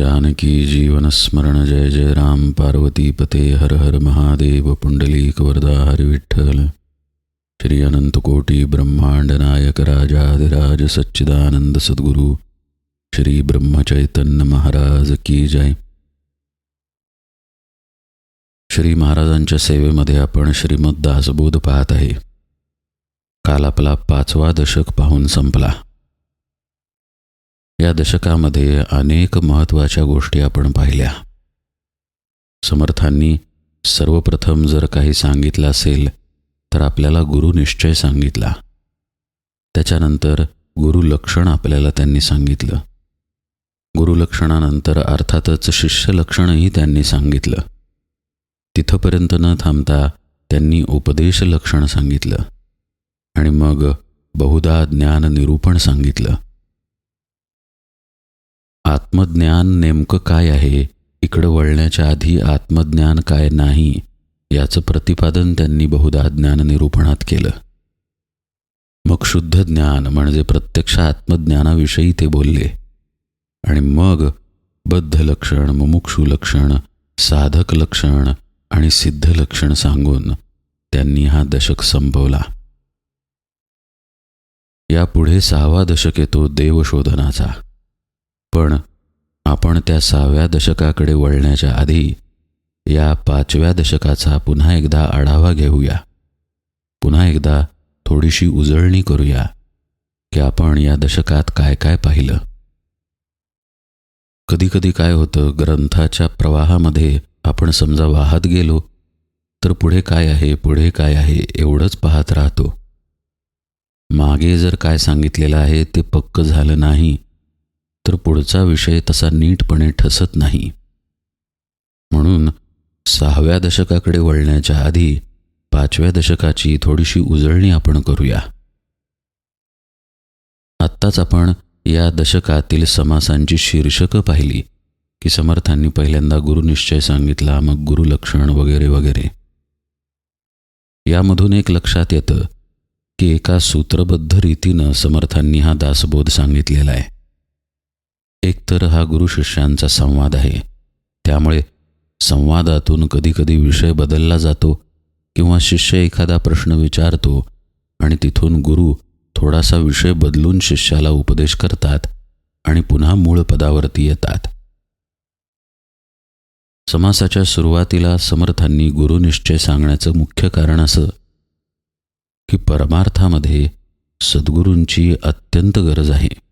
जानकी जीवनस्मरण जय जय राम पार्वती पते हर हर महादेव पुंडलीक वरदा हरि विठ्ठल। श्री अनंतकोटी ब्रह्मांड नायक राजाधिराज सच्चिदानंद सद्गुरु श्री ब्रह्मचैतन्य महाराज की जय। श्री महाराजांच्या सेवेमध्ये आपण श्रीमद दासबोध पाहत आहे. काल आपला पाचवा दशक पाहून संपला. या दशकामध्ये अनेक महत्त्वाच्या गोष्टी आपण पाहिल्या. समर्थांनी सर्वप्रथम जर काही सांगितलं असेल तर आपल्याला गुरुनिश्चय सांगितला. त्याच्यानंतर गुरुलक्षण आपल्याला त्यांनी सांगितलं. गुरुलक्षणानंतर अर्थातच शिष्यलक्षणही त्यांनी सांगितलं. तिथंपर्यंत न थांबता त्यांनी उपदेश लक्षण सांगितलं. आणि मग बहुधा ज्ञान निरूपण सांगितलं. आत्मज्ञान नेमकं काय आहे? इकडं वळण्याच्या आधी आत्मज्ञान काय नाही? याचं प्रतिपादन त्यांनी बहुधा ज्ञान निरूपणात केलं. मग शुद्ध ज्ञान म्हणजे प्रत्यक्ष आत्मज्ञानाविषयी ते बोलले. आणि मग बद्ध लक्षण मुमुक्षु लक्षण साधक लक्षण आणि सिद्ध लक्षण सांगून त्यांनी हा दशक संपवला. यापुढे सहावा दशक येतो देवशोधनाचा. पण आपण त्या सहाव्या दशकाकडे वळण्याच्या आधी या पाचव्या दशकाचा पुन्हा एकदा आढावा घेऊया. पुन्हा एकदा थोडीशी उजळणी करूया की आपण या दशकात काय काय पाहिलं. कधीकधी काय होतं ग्रंथाच्या प्रवाहामध्ये आपण समजा वाहत गेलो तर पुढे काय आहे पुढे काय आहे एवढंच पाहत राहतो. मागे जर काय सांगितलेलं आहे ते पक्क झालं नाही तर पुढचा विषय तसा नीटपणे ठसत नाही. म्हणून सहाव्या दशकाकडे वळण्याच्या आधी पाचव्या दशकाची थोडीशी उजळणी आपण करूया. आत्ताच आपण या दशकातील समासांची शीर्षकं पाहिली की समर्थांनी पहिल्यांदा गुरुनिश्चय सांगितला मग गुरुलक्षण वगैरे वगैरे. यामधून एक लक्षात येतं की एका सूत्रबद्ध रीतीनं समर्थांनी हा दासबोध सांगितलेला आहे. एकतर हा गुरु शिष्यांचा संवाद आहे. त्यामुळे संवादातून कधीकधी विषय बदलला जातो किंवा शिष्य एखादा प्रश्न विचारतो आणि तिथून गुरु थोडासा विषय बदलून शिष्याला उपदेश करतात आणि पुन्हा मूळ पदावरती येतात. समासाच्या सुरुवातीला समर्थांनी गुरुनिश्चय सांगण्याचं मुख्य कारण असं की परमार्थामध्ये सद्गुरूंची अत्यंत गरज आहे.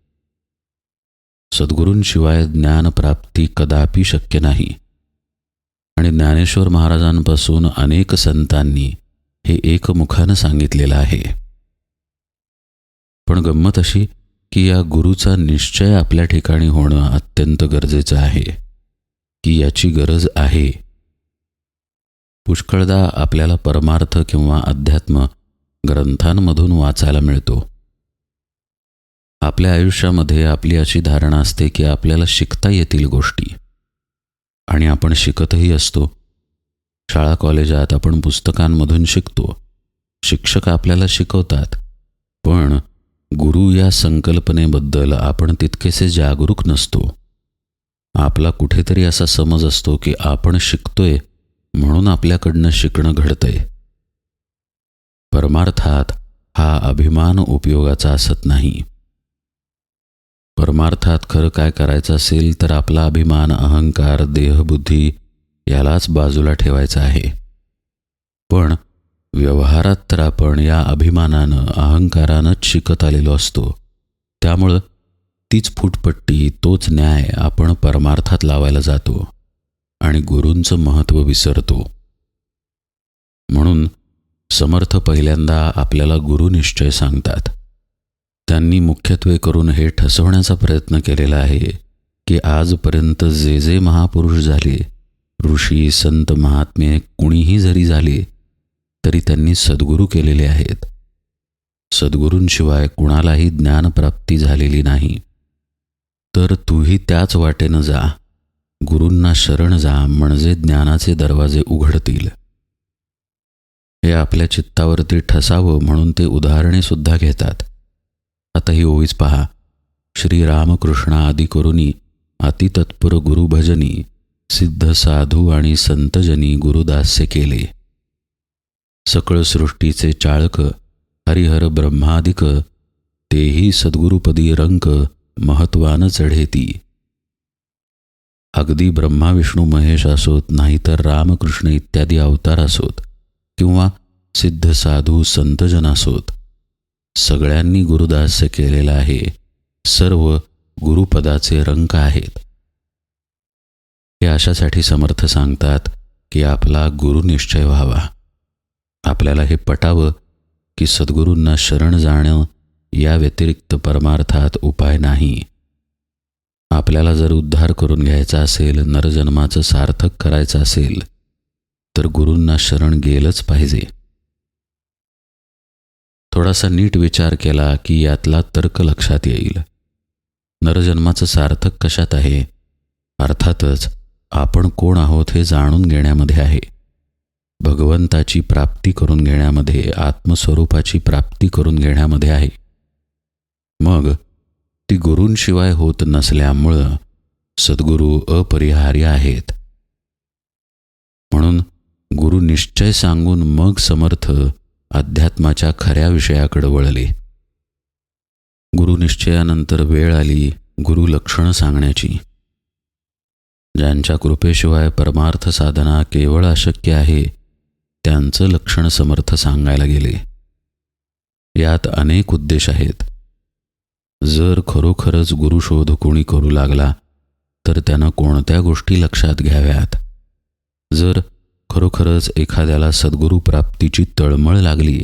सद्गुरूंशिवाय ज्ञानप्राप्ती कदापि शक्य नाही. आणि ज्ञानेश्वर महाराजांपासून अनेक संतांनी हे एकमुखानं सांगितलेलं आहे. पण गंमत अशी की या गुरुचा निश्चय आपल्या ठिकाणी होणं अत्यंत गरजेचं आहे की याची गरज आहे. पुष्कळदा आपल्याला परमार्थ किंवा अध्यात्म ग्रंथांमधून वाचायला मिळतो. आपल्या आयुष्यामध्ये आपली अशी धारणा असते की आपल्याला शिकता येतील गोष्टी. आणि आपण शिकतही असतो. शाळा कॉलेजात आपण पुस्तकांमधून शिकतो. शिक्षक आपल्याला शिकवतात. पण गुरु या संकल्पनेबद्दल आपण तितकेसे जागरूक नसतो. आपला कुठेतरी असा समज असतो की आपण शिकतोय म्हणून आपल्याकडनं शिकणं घडतंय. परमार्थात हा अभिमान उपयोगाचा असत नाही. परमार्थात खरं काय करायचं असेल तर आपला अभिमान अहंकार देहबुद्धी यालाच बाजूला ठेवायचा आहे. पण व्यवहारात तर आपण या अभिमानानं अहंकारानंच शिकत आलेलो असतो. त्यामुळं तीच फुटपट्टी तोच न्याय आपण परमार्थात लावायला जातो आणि गुरूंचं महत्त्व विसरतो. म्हणून समर्थ पहिल्यांदा आपल्याला गुरुनिश्चय सांगतात. त्यांनी मुख्यत्वे करून हे ठसवण्याचा प्रयत्न केलेला आहे की आजपर्यंत जे जे महापुरुष झाले ऋषी संत महात्मे कुणीही जरी झाले तरी त्यांनी सद्गुरू केलेले आहेत. सद्गुरूंशिवाय कुणालाही ज्ञानप्राप्ती झालेली नाही. तर तूही त्याच वाटेनं जा. गुरूंना शरण जा म्हणजे ज्ञानाचे दरवाजे उघडतील. हे आपल्या चित्तावरती ठसावं म्हणून ते उदाहरणे सुद्धा घेतात. आता ही ओवीच पहा. श्रीरामकृष्ण आदी करुनी अतितत्पर गुरुभजनी सिद्ध साधू आणि संतजनी गुरुदास्य केले. सकळ सृष्टीचे चाळक हरिहर ब्रह्मादिक तेही सद्गुरुपदी रंक महत्वान चढेती. अगदी ब्रह्मा विष्णू महेश असोत नाहीतर रामकृष्ण इत्यादी अवतार असोत किंवा सिद्ध साधू संतजन असोत. सगळ्यांनी गुरुदास्य केलेलं आहे. सर्व गुरुपदाचे रंक आहेत. हे अशासाठी समर्थ सांगतात की आपला गुरुनिश्चय व्हावा. आपल्याला हे पटावं की सद्गुरूंना शरण जाणं या व्यतिरिक्त परमार्थात उपाय नाही. आपल्याला जर उद्धार करून घ्यायचा असेल नरजन्माचं सार्थक करायचं असेल तर गुरूंना शरण गेलंच पाहिजे. थोडासा नीट विचार केला की यातला तर्क लक्षात येईल. नरजन्माचं सार्थक कशात आहे? अर्थातच आपण कोण आहोत हे जाणून घेण्यामध्ये आहे. भगवंताची प्राप्ती करून घेण्यामध्ये आत्मस्वरूपाची प्राप्ती करून घेण्यामध्ये आहे. मग ती गुरूंशिवाय होत नसल्यामुळं सद्गुरू अपरिहार्य आहेत. म्हणून गुरु निश्चय सांगून मग समर्थ अध्यात्माच्या खऱ्या विषयाकडे वळले. गुरुनिश्चयानंतर वेळ आली गुरुलक्षणं सांगण्याची. ज्यांच्या कृपेशिवाय परमार्थ साधना केवळ अशक्य आहे त्यांचं लक्षण समर्थ सांगायला गेले. यात अनेक उद्देश आहेत. जर खरोखरच गुरुशोध कोणी करू लागला तर त्यानं कोणत्या गोष्टी लक्षात घ्याव्यात? जर खरोखरच एखाद्याला सद्गुरू प्राप्तीची तळमळ लागली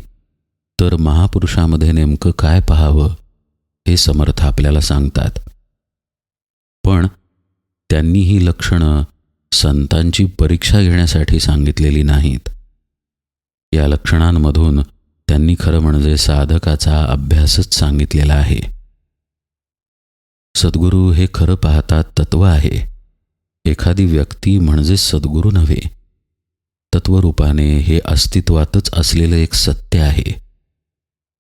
तर महापुरुषामध्ये नेमकं काय पाहावं हे समर्थ आपल्याला सांगतात. पण त्यांनी ही लक्षणं संतांची परीक्षा घेण्यासाठी सांगितलेली नाहीत. या लक्षणांमधून त्यांनी खरं म्हणजे साधकाचा अभ्यासच सांगितलेला आहे. सद्गुरू हे खरं पाहतात तत्व आहे. एखादी व्यक्ती म्हणजेच सद्गुरू नव्हे तत्वरूपाने हे अस्तित्वातच असलेलं एक सत्य आहे.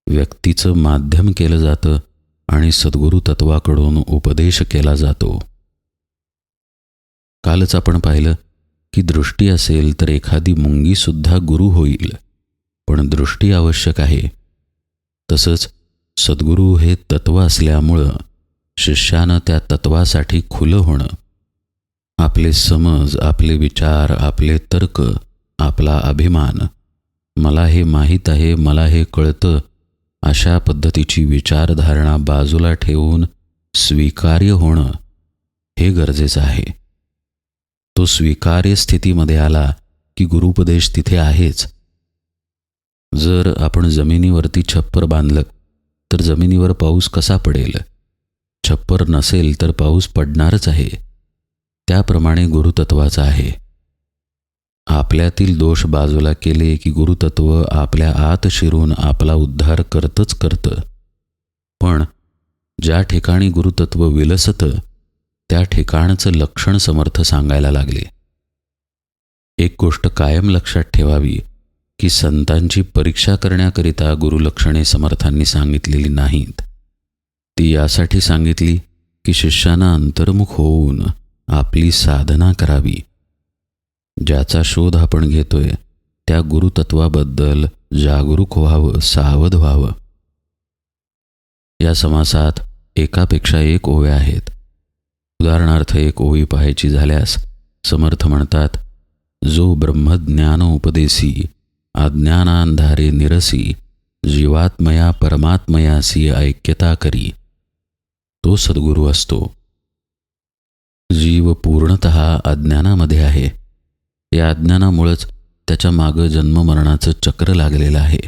व्यक्तीचं माध्यम केलं जातं आणि सद्गुरू तत्वाकडून उपदेश केला जातो. कालच आपण पाहिलं की दृष्टी असेल तर एखादी मुंगीसुद्धा गुरु होईल. पण दृष्टी आवश्यक आहे. तसंच सद्गुरू हे तत्व असल्यामुळं शिष्यानं त्या तत्वासाठी खुलं होणं. आपले समज आपले विचार आपले तर्क आपला अभिमान. मला हे माहीत आहे मला हे कळतं. अशा पद्धतीची विचारधारणा बाजूला ठेवून स्वीकार्य होणं हे गरजेचं आहे. तो स्वीकार्य स्थितीमध्ये आला की गुरुपदेश तिथे आहेच. जर आपण जमिनीवरती छप्पर बांधलं तर जमिनीवर पाऊस कसा पडेल? छप्पर नसेल तर पाऊस पडणारच आहे. त्याप्रमाणे गुरुतत्वाचा आहे. आपल्यातील दोष बाजूला केले की गुरुतत्व आपल्या आत शिरून आपला उद्धार करतच करतं. पण ज्या ठिकाणी गुरुतत्व विलसतं त्या ठिकाणचं लक्षण समर्थ सांगायला लागले. एक गोष्ट कायम लक्षात ठेवावी की संतांची परीक्षा करण्याकरिता गुरुलक्षणे समर्थांनी सांगितलेली नाहीत. ती यासाठी सांगितली की शिष्यांना अंतर्मुख होऊन आपली साधना करावी ज्याचा शोध आपण घेतोय त्या गुरुतत्वाबद्दल जागरूक व्हावं सावध व्हावं. या समासात एकापेक्षा एक ओव्या आहेत. उदाहरणार्थ एक ओवी पाहायची झाल्यास समर्थ म्हणतात जो ब्रह्मज्ञानोपदेसी अज्ञानांधारे निरसी जीवात्मया परमात्मयासी ऐक्यता करी तो सद्गुरू असतो. जीव पूर्णत अज्ञानामध्ये आहे. या अज्ञानामुळंच त्याच्या मागं जन्ममरणाचं चक्र लागलेलं आहे.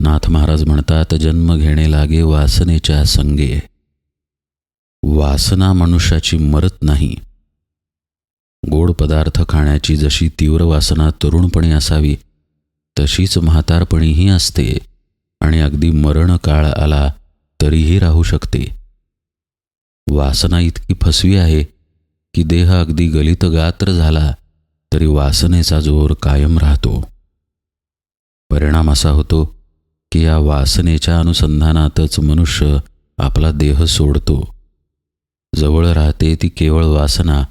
नाथ महाराज म्हणतात जन्म घेणे लागे वासनेच्या संगे. वासना मनुष्याची मरत नाही. गोड पदार्थ खाण्याची जशी तीव्र वासना तरुणपणी असावी तशीच म्हातारपणीही असते आणि अगदी मरण काळ आला तरीही राहू शकते. वासना इतकी फसवी आहे की देह अगदी गलित गात्र झाला तरी वासनेचा जोर कायम राहतो. परिणाम असा होतो की या वासनेच्या अनुसंधानातच मनुष्य आपला देह सोडतो. जवळ राहते ती केवळ वासना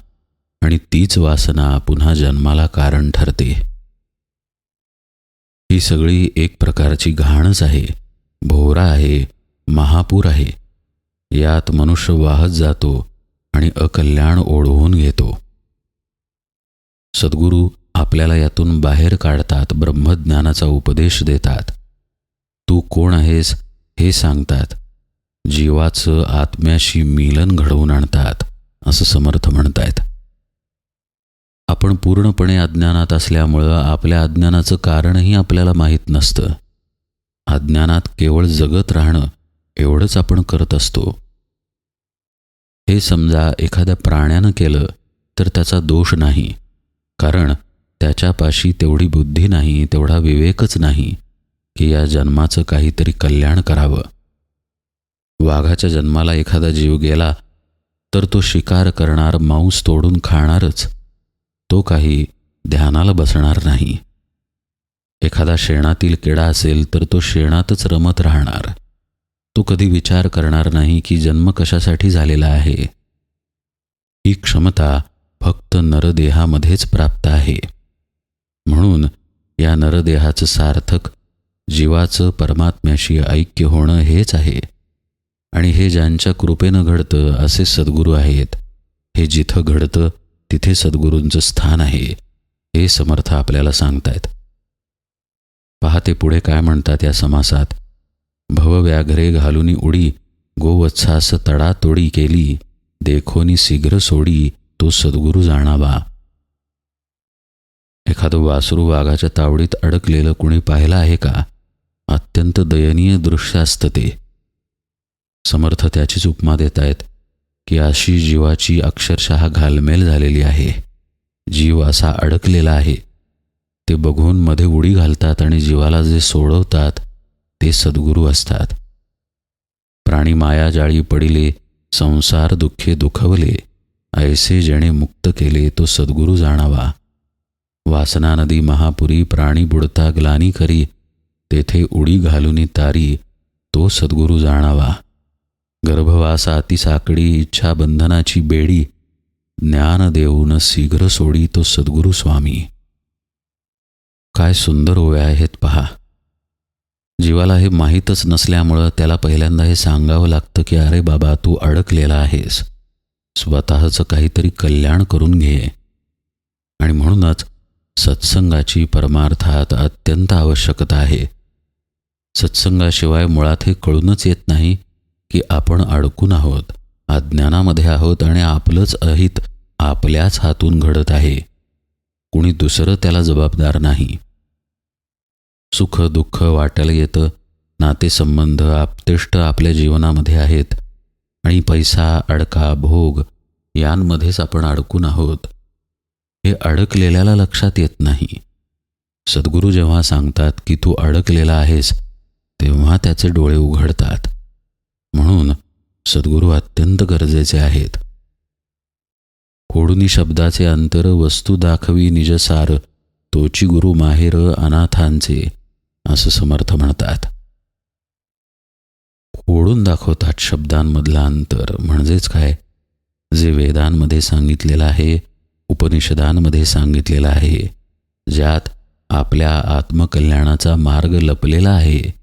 आणि तीच वासना पुन्हा जन्माला कारण ठरते. ही सगळी एक प्रकारची घाणच आहे भोवरा आहे महापूर आहे. यात मनुष्य वाहत जातो आणि अकल्याण ओढवून घेतो. सद्गुरू आपल्याला यातून बाहेर काढतात ब्रह्मज्ञानाचा उपदेश देतात. तू कोण आहेस हे सांगतात. जीवाचं आत्म्याशी मिलन घडवून आणतात असं समर्थ म्हणतायत. आपण पूर्णपणे अज्ञानात असल्यामुळं आपल्या अज्ञानाचं कारणही आपल्याला माहीत नसतं. अज्ञानात केवळ जगत राहणं एवढंच आपण करत असतो. हे समजा एखाद्या प्राण्यानं केलं तर त्याचा दोष नाही. कारण त्याच्यापाशी तेवढी बुद्धी नाही तेवढा विवेकच नाही की या जन्माचं काहीतरी कल्याण करावं. वाघाच्या जन्माला एखादा जीव गेला तर तो शिकार करणार मांस तोडून खाणारच. तो काही ध्यानाला बसणार नाही. एखादा शेणातील किडा असेल तर तो शेणातच रमत राहणार. तो कधी विचार करणार नाही की जन्म कशासाठी झालेला आहे. ही क्षमता फक्त नरदेहामध्येच प्राप्त आहे. म्हणून या नरदेहाचं सार्थक जीवाचं परमात्म्याशी ऐक्य होणं हेच आहे. आणि हे ज्यांच्या कृपेनं घडतं असे सद्गुरू आहेत. हे जिथं घडतं तिथे सद्गुरूंचं स्थान आहे हे समर्थ आपल्याला सांगतायत. पाहते पुढे काय म्हणतात या समासात. भवव्याघ्रे घालूनी उडी गोवत्सास तडातोडी केली देखोनी शीघ्र सोडी तो सद्गुरू जाणावा. एखादं वासरू वाघाच्या तावडीत अडकलेलं कुणी पाहिलं आहे का? अत्यंत दयनीय दृश्य असतं ते. समर्थ त्याचीच उपमा देत आहेत की अशी जीवाची अक्षरशः घालमेल झालेली आहे. जीव असा अडकलेला आहे. ते बघून मध्ये उडी घालतात आणि जीवाला जे सोडवतात ते सद्गुरू असतात. प्राणी माया जाळी पडिले संसार दुःखे दुखवले. ऐसे जेणे मुक्त केले तो सद्गुरू जाणावा. वासना नदी महापुरी प्राणी बुडता ग्लानी करी तेथे उडी घालून तारी तो सद्गुरू जाणावा. गर्भवासाती साकडी इच्छा बंधनाची बेडी ज्ञान देऊन शीघ्र सोडी तो सद्गुरू स्वामी. काय सुंदर ओव्या आहेत पहा. जीवाला हे माहीतच नसल्यामुळं त्याला पहिल्यांदा हे सांगावं लागतं की अरे बाबा तू अडकलेला आहेस. स्वतःचं काहीतरी कल्याण करून घे. आणि म्हणूनच सत्संगाची परमार्थात अत्यंत आवश्यकता आहे. सत्संगाशिवाय मुळात हे कळूनच येत नाही की आपण अडकून आहोत अज्ञानामध्ये आहोत आणि आपलंच अहित आपल्याच हातून घडत आहे. कुणी दुसरं त्याला जबाबदार नाही. सुख दुःख वाटायला येतं नातेसंबंध आपतिष्ट आपल्या जीवनामध्ये आहेत आणि पैसा अडका भोग यांमध्येच आपण अडकून आहोत. हे अडकलेल्याला लक्षात येत नाही. सद्गुरू जेव्हा सांगतात की तू अडकलेला आहेस तेव्हा त्याचे डोळे उघडतात. म्हणून सद्गुरू अत्यंत गरजेचे आहेत. कोडुनी शब्दाचे अंतर वस्तू दाखवी निजसार तोची गुरु माहेर अनाथांचे असं समर्थ म्हणतात. ओढून दाखवतात शब्दांमधलं अंतर. म्हणजेच काय? जे वेदांमध्ये सांगितलेलं आहे उपनिषदांमध्ये सांगितलेलं आहे ज्यात आपल्या आत्मकल्याणाचा मार्ग लपलेला आहे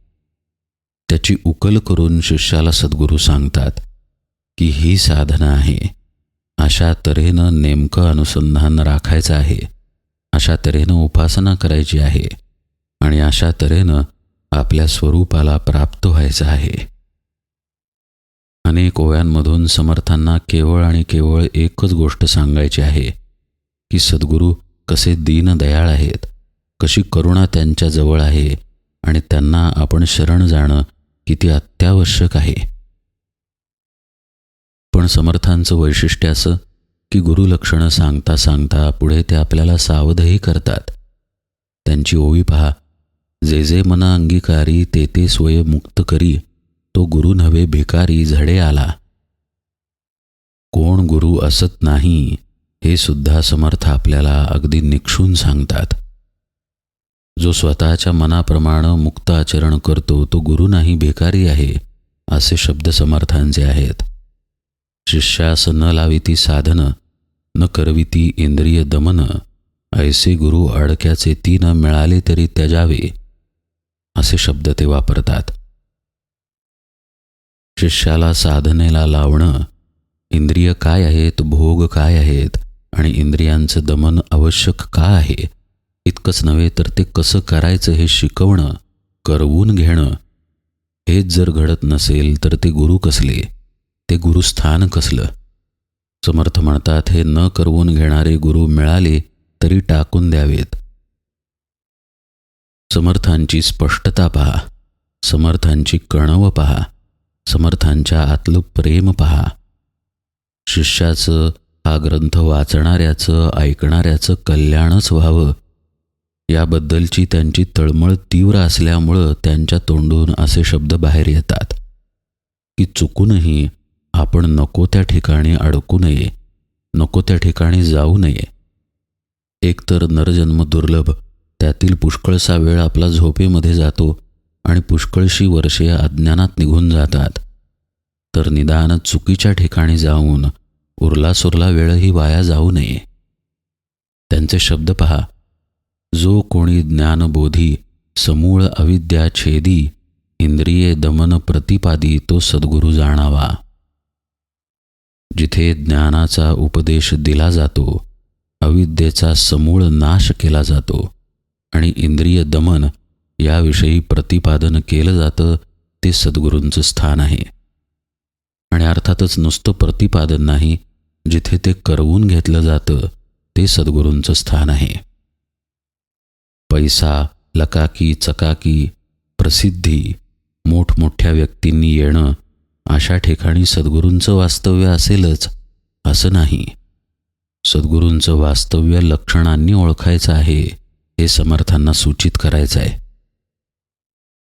त्याची उकल करून शिष्याला सद्गुरू सांगतात की ही साधना आहे. अशा तऱ्हेनं नेमकं अनुसंधान राखायचं आहे. अशा तऱ्हेनं उपासना करायची आहे. आणि अशा तऱ्हेनं आपल्या स्वरूपाला प्राप्त व्हायचं आहे. अनेक ओव्यांमधून समर्थांना केवळ आणि केवळ एकच गोष्ट सांगायची आहे की सद्गुरू कसे दीनदयाळ आहेत कशी करुणा त्यांच्या जवळ आहे आणि त्यांना आपण शरण जाणं किती अत्यावश्यक आहे. पण समर्थांचं वैशिष्ट्य असं की गुरुलक्षणं सांगता सांगता पुढे ते आपल्याला सावधही करतात. त्यांची ओवी पहा जे जे मना अंगीकारी ते ते स्वयं मुक्त करी तो गुरु नव्हे भिकारी झडे आला. कोण गुरु असत नाही हे सुद्धा समर्थ आपल्याला अगदी निक्षून सांगतात. जो स्वतःच्या मनाप्रमाणे मुक्त आचरण करतो तो गुरु नाही भिकारी आहे असे शब्द समर्थांचे आहेत. शिष्यास न लाविती साधन न करविती इंद्रिय दमन ऐसे गुरु अडक्याचे ती न मिळाले तरी त्याजावे असे शब्द ते वापरतात. शिष्याला साधनेला लावणं. इंद्रिय काय आहेत? भोग काय आहेत? आणि इंद्रियांचं दमन आवश्यक का आहे? इतकंच नव्हे तर ते कसं करायचं हे शिकवणं करवून घेणं. हेच जर घडत नसेल तर ते गुरु कसले? ते गुरुस्थान कसलं? समर्थ म्हणतात हे न करवून घेणारे गुरु मिळाले तरी टाकून द्यावेत. समर्थांची स्पष्टता पहा. समर्थांची कणव पहा. समर्थांच्या आतलं प्रेम पहा. शिष्याचं हा ग्रंथ वाचणाऱ्याचं ऐकणाऱ्याचं कल्याणच व्हावं. याबद्दलची त्यांची तळमळ तीव्र असल्यामुळं त्यांच्या तोंडून असे शब्द बाहेर येतात की चुकूनही आपण नको त्या ठिकाणी अडकू नये नको त्या ठिकाणी जाऊ नये. एकतर नरजन्म दुर्लभ त्यातील पुष्कळसा वेळ आपला झोपेमध्ये जातो आणि पुष्कळशी वर्षे अज्ञानात निघून जातात. तर निदान चुकीच्या ठिकाणी जाऊन उरला सुरला वेळही वाया जाऊ नये. त्यांचे शब्द पहा. जो कोणी ज्ञानबोधी समूळ अविद्या छेदी इंद्रिये दमन प्रतिपादी तो सद्गुरू जाणावा. जिथे ज्ञानाचा उपदेश दिला जातो अविद्येचा समूळ नाश केला जातो आणि इंद्रिय दमन याविषयी प्रतिपादन केलं जातं ते सद्गुरूंचं स्थान आहे. आणि अर्थातच नुसतं प्रतिपादन नाही जिथे ते करवून घेतलं जातं ते सद्गुरूंचं स्थान आहे. पैसा लकाकी चकाकी प्रसिद्धी मोठमोठ्या व्यक्तींनी येणं अशा ठिकाणी सद्गुरूंचं वास्तव्य असेलच असं नाही. सद्गुरूंचं वास्तव्य लक्षणांनी ओळखायचं आहे हे समर्थांना सूचित करायचं आहे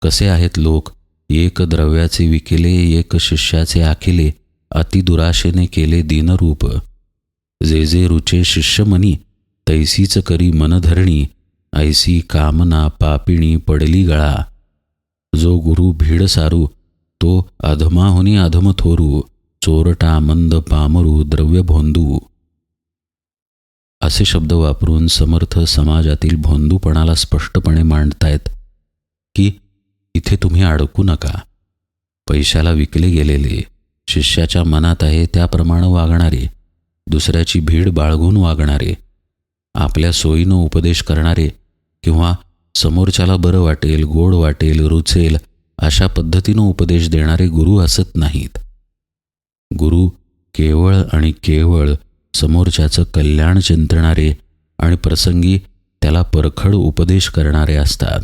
कसे आहेत लोक? एक द्रव्याचे विकेले एक शिष्याचे आखिले अतिदुराशेने केले दीनरूप. जे जे रुचे शिष्यमनी तैसीच करी मनधरणी ऐसी कामना पापिणी पडली गळा. जो गुरु भीड सारू तो अधमाहुनी अधम थोरू चोरटा मंद पामरू द्रव्य भोंदू. असे शब्द वापरून समर्थ समाजातील भोंदूपणाला स्पष्टपणे मांडतायत की इथे तुम्ही अडकू नका. पैशाला विकले गेलेले शिष्याच्या मनात आहे त्याप्रमाणे वागणारे दुसऱ्याची भीड बाळगून वागणारे आपल्या सोयीनं उपदेश करणारे किंवा समोरच्याला बरं वाटेल गोड वाटेल रुचेल अशा पद्धतीनं उपदेश देणारे गुरु असत नाहीत. गुरु केवळ आणि केवळ समोरच्याचं कल्याण चिंतणारे आणि प्रसंगी त्याला परखड उपदेश करणारे असतात.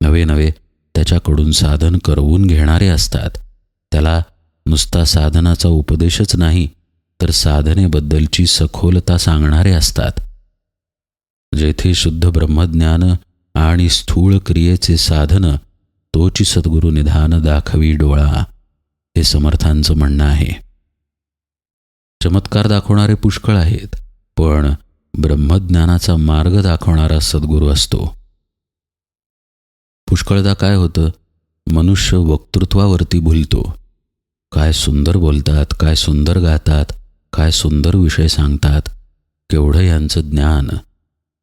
नवे नवे त्याच्याकडून साधन करवून घेणारे असतात. त्याला नुसता साधनाचा उपदेशच नाही तर साधनेबद्दलची सखोलता सांगणारे असतात. जेथे शुद्ध ब्रह्मज्ञान आणि स्थूळ क्रियेचे साधन तोची सद्गुरू निधान दाखवी डोळा हे समर्थांचं म्हणणं आहे. चमत्कार दाखवणारे पुष्कळ आहेत पण ब्रह्मज्ञानाचा मार्ग दाखवणारा सद्गुरू असतो. पुष्कळदा काय होतं? मनुष्य वक्तृत्वावरती भुलतो. काय सुंदर बोलतात काय सुंदर गातात काय सुंदर विषय सांगतात केवढं यांचं ज्ञान.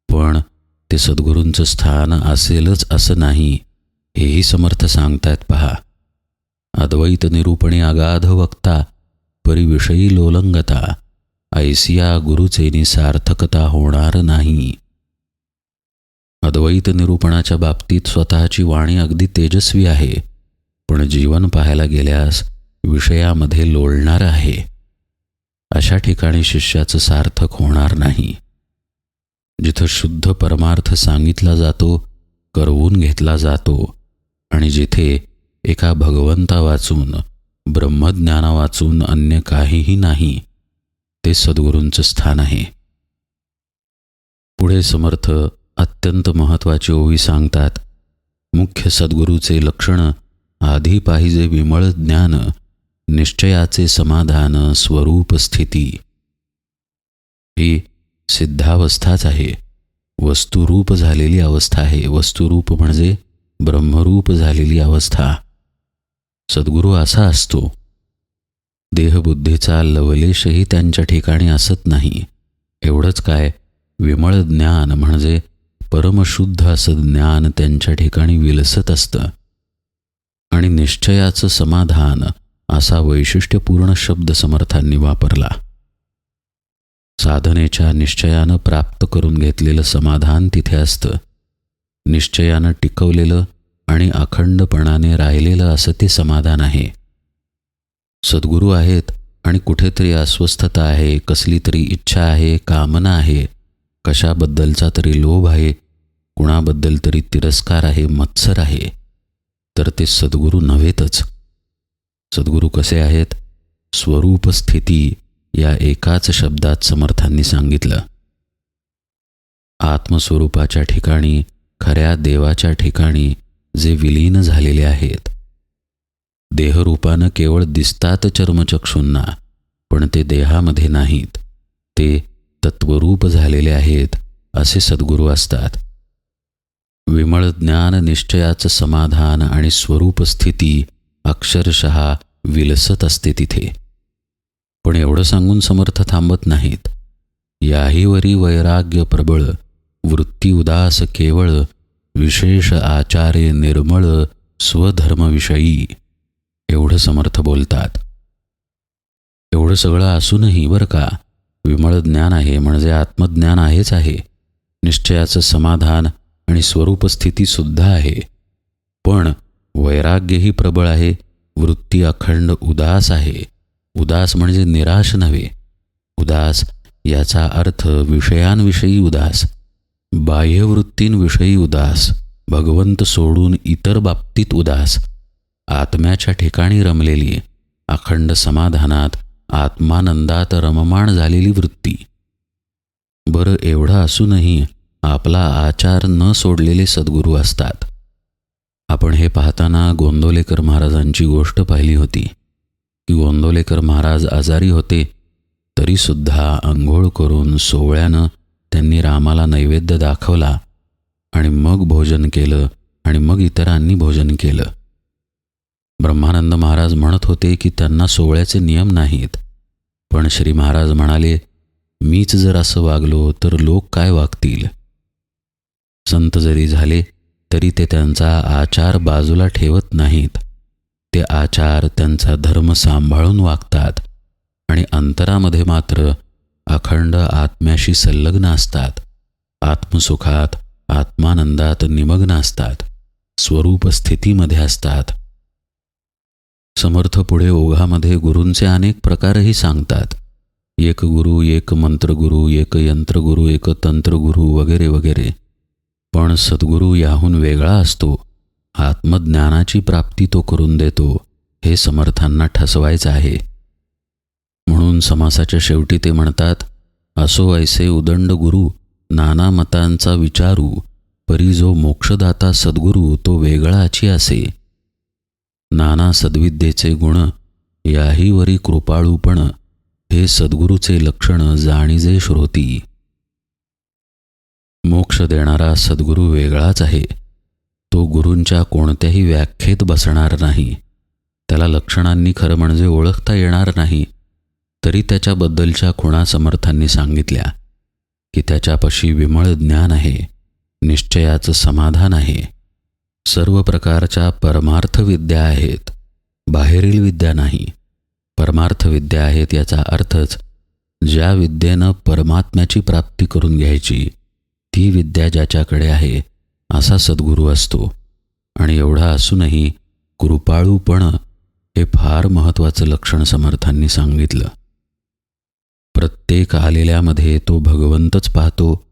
पण ते सद्गुरूंचं स्थान असेलच असं नाही हेही समर्थ सांगतायत पहा. अद्वैत निरूपणे अगाध वक्ता परिविषयी लोलंगता ऐसिया गुरुचेनी सार्थकता होणार नाही. अद्वैत निरूपणाच्या बाबतीत स्वतःची वाणी अगदी तेजस्वी आहे पण जीवन पाहायला गेल्यास विषयामध्ये लोळणार आहे. अशा ठिकाणी शिष्याचं सार्थक होणार नाही. जिथं शुद्ध परमार्थ सांगितला जातो करवून घेतला जातो आणि जिथे एका भगवंता वाचून ब्रह्मज्ञाना वाचून अन्य काहीही नाही ते सद्गुरूंचं स्थान आहे. पुढे समर्थ अत्यंत महत्त्वाची ओवी सांगतात. मुख्य सद्गुरूचे लक्षण आधी पाहिजे विमळ ज्ञान निश्चयाचे समाधान स्वरूप स्थिती. ही सिद्धावस्थाच आहे. वस्तुरूप झालेली अवस्था आहे. वस्तुरूप म्हणजे ब्रह्मरूप झालेली अवस्था. सद्गुरू असा असतो. देहबुद्धीचा लवलेशही त्यांच्या ठिकाणी असत नाही. एवढंच काय? विमळ ज्ञान म्हणजे परमशुद्ध असं ज्ञान त्यांच्या ठिकाणी विलसत असतं. आणि निश्चयाचं समाधान असा वैशिष्ट्यपूर्ण शब्द समर्थांनी वापरला. साधनेच्या निश्चयानं प्राप्त करून घेतलेलं समाधान तिथे असतं. निश्चयानं टिकवलेलं आणि अखंडपणाने राहिलेलं असं ते समाधान आहे. सद्गुरू आहेत आणि कुठेतरी अस्वस्थता आहे कसली तरी इच्छा आहे कामना आहे कशाबद्दलचा तरी लोभ आहे कुणाबद्दल तरी तिरस्कार आहे मत्सर आहे तर ते सद्गुरू नव्हेतच. सद्गुरू कसे आहेत? स्वरूप स्थिती या एकाच शब्दात समर्थांनी सांगितलं. आत्मस्वरूपाच्या ठिकाणी खऱ्या देवाच्या ठिकाणी जे विलीन झालेले आहेत. देहरूपानं केवळ दिसतात चर्मचक्षूंना पण ते देहामध्ये नाहीत. ते तत्वरूप झालेले आहेत असे सद्गुरू असतात. विमळ ज्ञान निश्चयाचं समाधान आणि स्वरूप स्थिती अक्षरशः विलसत असते तिथे. पण एवढं सांगून समर्थ थांबत नाहीत. याहीवरी वैराग्य प्रबळ वृत्ती उदास केवळ विशेष आचार्य निर्मळ स्वधर्मविषयी एवढं समर्थ बोलतात. एवढं सगळं असूनही बरं का विमळ ज्ञान आहे म्हणजे आत्मज्ञान आहेच आहे. निश्चयाचं समाधान आणि स्वरूपस्थितीसुद्धा आहे. पण वैराग्यही प्रबळ आहे वृत्ती अखंड उदास आहे. उदास म्हणजे निराश नव्हे. उदास याचा अर्थ विषयांविषयी उदास. बाह्यवृत्तींविषयी उदास. भगवंत सोडून इतर बाबतीत उदास. आत्म्याच्या ठिकाणी रमलेली अखंड समाधानात आत्मानंदात रममाण झालेली वृत्ती. बरं एवढं असूनही आपला आचार न सोडलेले सद्गुरू असतात. आपण हे पाहताना गोंदवलेकर महाराजांची गोष्ट पाहिली होती. की गोंदवलेकर महाराज आजारी होते तरीसुद्धा आंघोळ करून सोवळ्यानं त्यांनी रामाला नैवेद्य दाखवला आणि मग भोजन केलं आणि मग इतरांनी भोजन केलं. ब्रह्मानंद महाराज म्हणत होते की त्यांना सोहळ्याचे नियम नाहीत. पण श्री महाराज म्हणाले मीच जर असं वागलो तर लोक काय वागतील? संत जरी झाले तरी ते त्यांचा आचार बाजूला ठेवत नाहीत. ते आचार त्यांचा धर्म सांभाळून वागतात आणि अंतरामध्ये मात्र अखंड आत्म्याशी संलग्न असतात. आत्मसुखात आत्मानंदात निमग्न असतात. स्वरूप स्थितीमध्ये असतात. समर्थ पुढे ओघामध्ये गुरूंचे अनेक प्रकारही सांगतात. एक गुरु एक मंत्रगुरु एक यंत्रगुरु एक तंत्रगुरु वगैरे वगैरे. पण सद्गुरू याहून वेगळा असतो. आत्मज्ञानाची प्राप्ती तो करून देतो हे समर्थांना ठसवायचं आहे. म्हणून समासाच्या शेवटी ते म्हणतात असो ऐसे उदंड गुरु नाना मतांचा विचारू परी जो मोक्षदाता सद्गुरू तो वेगळाची असे. नाना सद्विद्येचे गुण याहीवरी कृपाळूपण हे सद्गुरूचे लक्षण जाणीजे श्रोती. मोक्ष देणारा सद्गुरू वेगळाच आहे. तो गुरूंच्या कोणत्याही व्याख्येत बसणार नाही. त्याला लक्षणांनी खरं म्हणजे ओळखता येणार नाही. तरी त्याच्याबद्दलच्या खुणा समर्थांनी सांगितल्या की त्याच्यापाशी विमळ ज्ञान आहे. निश्चयाचं समाधान आहे. सर्व प्रकारच्या परमार्थ विद्या आहेत. बाहेरील विद्या नाही. परमार्थ विद्या आहेत याचा अर्थच ज्या विद्येनं परमात्म्याची प्राप्ती करून घ्यायची ती विद्या ज्याच्याकडे आहे असा सद्गुरू असतो. आणि एवढा असूनही कृपाळूपण हे फार महत्त्वाचं लक्षण समर्थांनी सांगितलं. प्रत्येक आलेल्यामध्ये तो भगवंतच पाहतो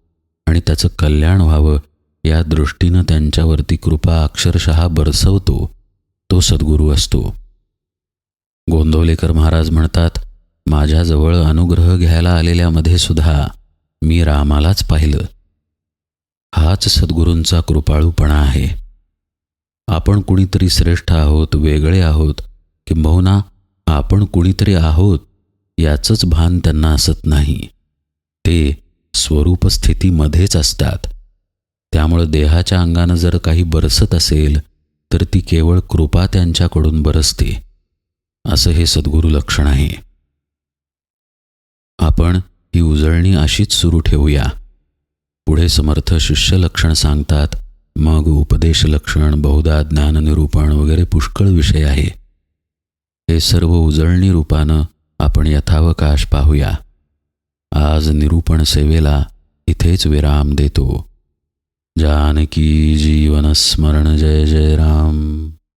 आणि त्याचं कल्याण व्हावं या दृष्टीनं त्यांच्यावरती कृपा अक्षरशः बरसवतो तो सद्गुरू असतो. गोंदवलेकर महाराज म्हणतात माझ्याजवळ अनुग्रह घ्यायला आलेल्यामध्ये सुद्धा मी रामालाच पाहिलं. हाच सद्गुरूंचा कृपाळूपणा आहे. आपण कुणीतरी श्रेष्ठ आहोत वेगळे आहोत किंबहुना आपण कुणीतरी आहोत याचंच भान त्यांना असत नाही. ते स्वरूप स्थितीमध्येच असतात. त्यामुळं देहाच्या अंगानं जर काही बरसत असेल तर ती केवळ कृपा त्यांच्याकडून बरसते. असं हे सद्गुरू लक्षण आहे. आपण ही उजळणी अशीच सुरू ठेवूया. पुढे समर्थ शिष्य लक्षण सांगतात मग उपदेश लक्षण बहुधा ज्ञाननिरूपण वगैरे पुष्कळ विषय आहे. हे सर्व उजळणी रूपानं आपण यथावकाश पाहूया. आज निरूपण सेवेला इथेच विराम देतो. जानकी जीवनस्मरण जय जय राम.